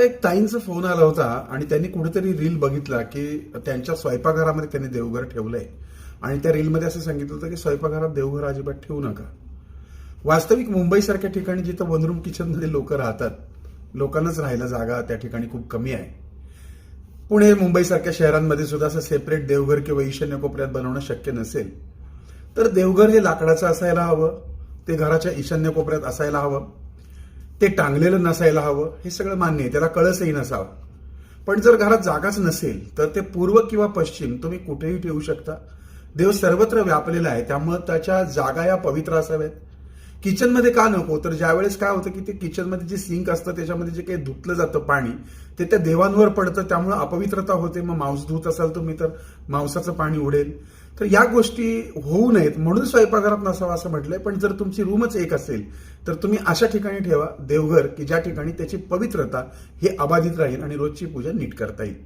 तर एक ताईंचा फोन आला होता आणि त्यांनी कुठेतरी रील बघितला की त्यांच्या स्वयंपाकघरामध्ये त्यांनी देवघर ठेवलंय. आणि त्या रीलमध्ये असं सांगितलं होतं की स्वयंपाकघरात देवघर अजिबात ठेवू नका. वास्तविक मुंबईसारख्या ठिकाणी जिथं वनरूम किचनमध्ये लोक राहतात लोकांनाच राहायला जागा त्या ठिकाणी खूप कमी आहे. पुणे मुंबईसारख्या शहरांमध्ये सुद्धा असं सेपरेट देवघर किंवा ईशान्य कोपऱ्यात बनवणं शक्य नसेल. तर देवघर हे लाकडाचं असायला हवं ते घराच्या ईशान्य कोपऱ्यात असायला हवं. ते टांगलेलं नसायला हवं हे सगळं मान्य आहे. त्याला कळसही नसावं. पण जर घरात जागाच नसेल तर ते पूर्व किंवा पश्चिम तुम्ही कुठेही ठेवू शकता. देव सर्वत्र व्यापलेला आहे त्यामुळं त्याच्या जागा या पवित्र असाव्यात. किचनमध्ये का नको? तर ज्यावेळेस काय होतं की ते किचनमध्ये जे सिंक असतं त्याच्यामध्ये जे काही धुतलं जातं पाणी ते त्या देवांवर पडतं. त्यामुळे अपवित्रता होते. मग मांस धुत असाल तुम्ही तर मांसाचं पाणी उडेल. तर या गोष्टी होऊ नयेत. म्हणून स्वयंपाकघरात नसावा असं म्हटलंय. पण जर तुमची रूमच एक असेल तर तुम्ही अशा ठिकाणी ठेवा देवघर की ज्या ठिकाणी त्याची पवित्रता ही अबाधित राहील आणि रोजची पूजा नीट करता येईल.